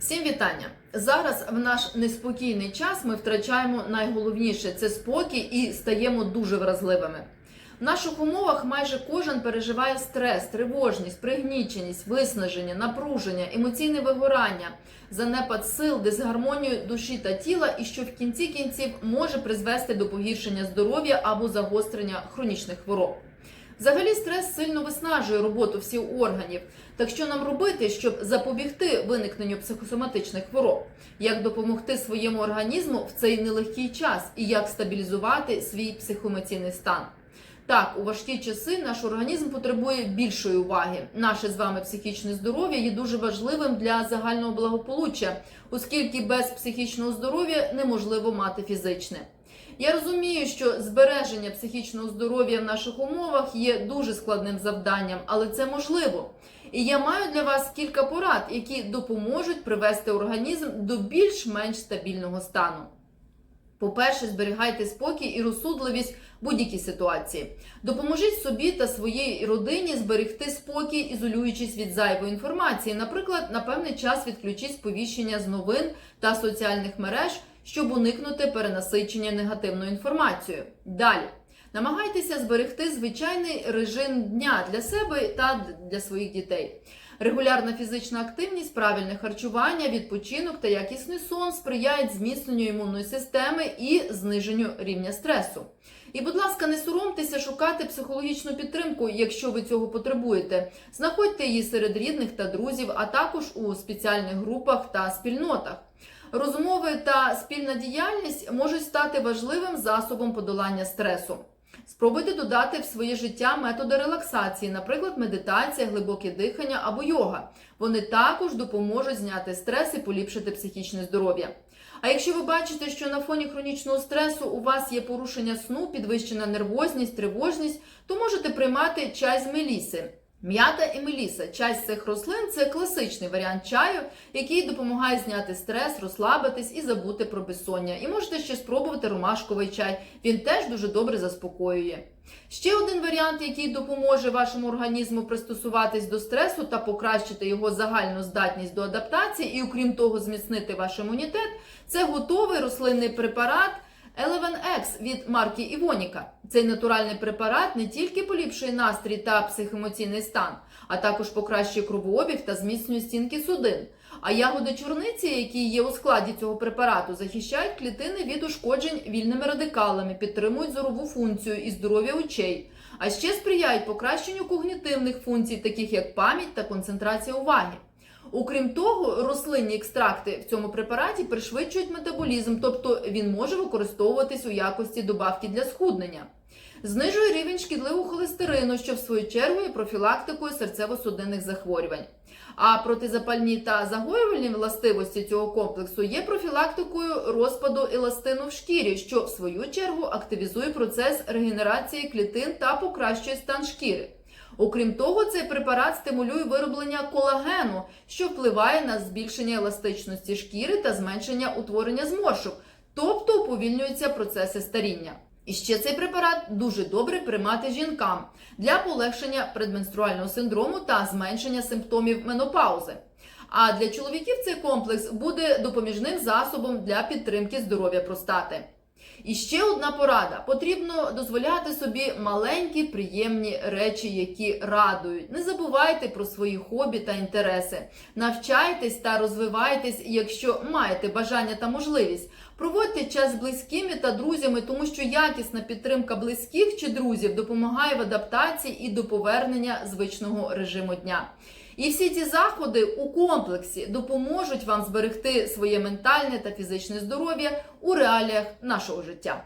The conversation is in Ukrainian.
Всім вітання! Зараз в наш неспокійний час ми втрачаємо найголовніше це спокій і стаємо дуже вразливими. В наших умовах майже кожен переживає стрес, тривожність, пригніченість, виснаження, напруження, емоційне вигорання, занепад сил, дисгармонію душі та тіла, і що в кінці кінців може призвести до погіршення здоров'я або загострення хронічних хвороб. Взагалі, стрес сильно виснажує роботу всіх органів. Так що нам робити, щоб запобігти виникненню психосоматичних хвороб? Як допомогти своєму організму в цей нелегкий час і як стабілізувати свій психоемоційний стан? Так, у важкі часи наш організм потребує більшої уваги. Наше з вами психічне здоров'я є дуже важливим для загального благополуччя, оскільки без психічного здоров'я неможливо мати фізичне. Я розумію, що збереження психічного здоров'я в наших умовах є дуже складним завданням, але це можливо. І я маю для вас кілька порад, які допоможуть привести організм до більш-менш стабільного стану. По-перше, зберігайте спокій і розсудливість в будь-якій ситуації. Допоможіть собі та своїй родині зберегти спокій, ізолюючись від зайвої інформації. Наприклад, на певний час відключіть сповіщення з новин та соціальних мереж, щоб уникнути перенасичення негативною інформацією. Далі. Намагайтеся зберегти звичайний режим дня для себе та для своїх дітей. Регулярна фізична активність, правильне харчування, відпочинок та якісний сон сприяють зміцненню імунної системи і зниженню рівня стресу. І, будь ласка, не соромтеся шукати психологічну підтримку, якщо ви цього потребуєте. Знаходьте її серед рідних та друзів, а також у спеціальних групах та спільнотах. Розмови та спільна діяльність можуть стати важливим засобом подолання стресу. Спробуйте додати в своє життя методи релаксації, наприклад, медитація, глибоке дихання або йога. Вони також допоможуть зняти стрес і поліпшити психічне здоров'я. А якщо ви бачите, що на фоні хронічного стресу у вас є порушення сну, підвищена нервозність, тривожність, то можете приймати чай з меліси. М'ята і меліса. З цих рослин це класичний варіант чаю, який допомагає зняти стрес, розслабитись і забути про безсоння. І можете ще спробувати ромашковий чай. Він теж дуже добре заспокоює. Ще один варіант, який допоможе вашому організму пристосуватись до стресу та покращити його загальну здатність до адаптації, і, окрім того, зміцнити ваш імунітет, це готовий рослинний препарат. Eleven X від марки Івоніка. Цей натуральний препарат не тільки поліпшує настрій та психоемоційний стан, а також покращує кровообіг та зміцнює стінки судин. А ягоди чорниці, які є у складі цього препарату, захищають клітини від ушкоджень вільними радикалами, підтримують зорову функцію і здоров'я очей, а ще сприяють покращенню когнітивних функцій, таких як пам'ять та концентрація уваги. Окрім того, рослинні екстракти в цьому препараті пришвидшують метаболізм, тобто він може використовуватись у якості добавки для схуднення. Знижує рівень шкідливого холестерину, що в свою чергу є профілактикою серцево-судинних захворювань. А протизапальні та загоювальні властивості цього комплексу є профілактикою розпаду еластину в шкірі, що в свою чергу активізує процес регенерації клітин та покращує стан шкіри. Окрім того, цей препарат стимулює вироблення колагену, що впливає на збільшення еластичності шкіри та зменшення утворення зморшок, тобто уповільнюються процеси старіння. І ще цей препарат дуже добре приймати жінкам для полегшення предменструального синдрому та зменшення симптомів менопаузи. А для чоловіків цей комплекс буде допоміжним засобом для підтримки здоров'я простати. І ще одна порада: потрібно дозволяти собі маленькі приємні речі, які радують. Не забувайте про свої хобі та інтереси. Навчайтесь та розвивайтесь, якщо маєте бажання та можливість. Проводьте час з близькими та друзями, тому що якісна підтримка близьких чи друзів допомагає в адаптації і до повернення звичного режиму дня. І всі ці заходи у комплексі допоможуть вам зберегти своє ментальне та фізичне здоров'я у реаліях нашого життя.